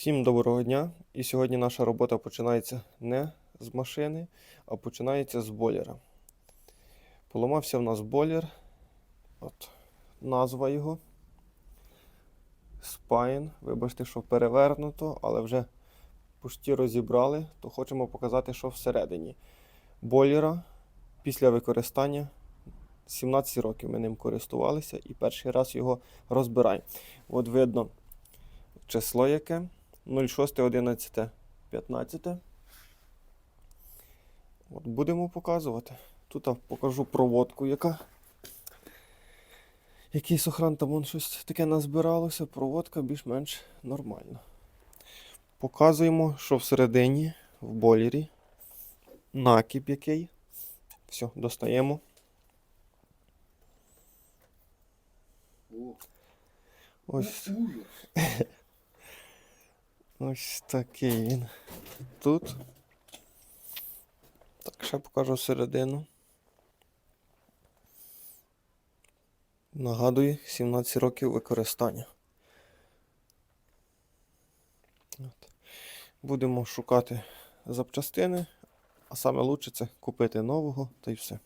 Всім доброго дня! І сьогодні наша робота починається не з машини, а починається з бойлера. Поламався в нас бойлер. От назва його. Spine. Вибачте, що перевернуто, але вже почти розібрали, то хочемо показати, що всередині. Бойлера після використання 17 років ми ним користувалися і перший раз його розбираємо. От видно число яке. 06, 11, 15. От будемо показувати. Тут я покажу проводку, яка. Якийсь охран там вон щось таке назбиралося, проводка більш-менш нормальна. Показуємо, що всередині, в бойлері, накіп який. Все, достаємо. Ось. Ось такий він. Тут. Так, ще покажу середину. Нагадую, 17 років використання. От. Будемо шукати запчастини, а саме лучше це купити нового та й все.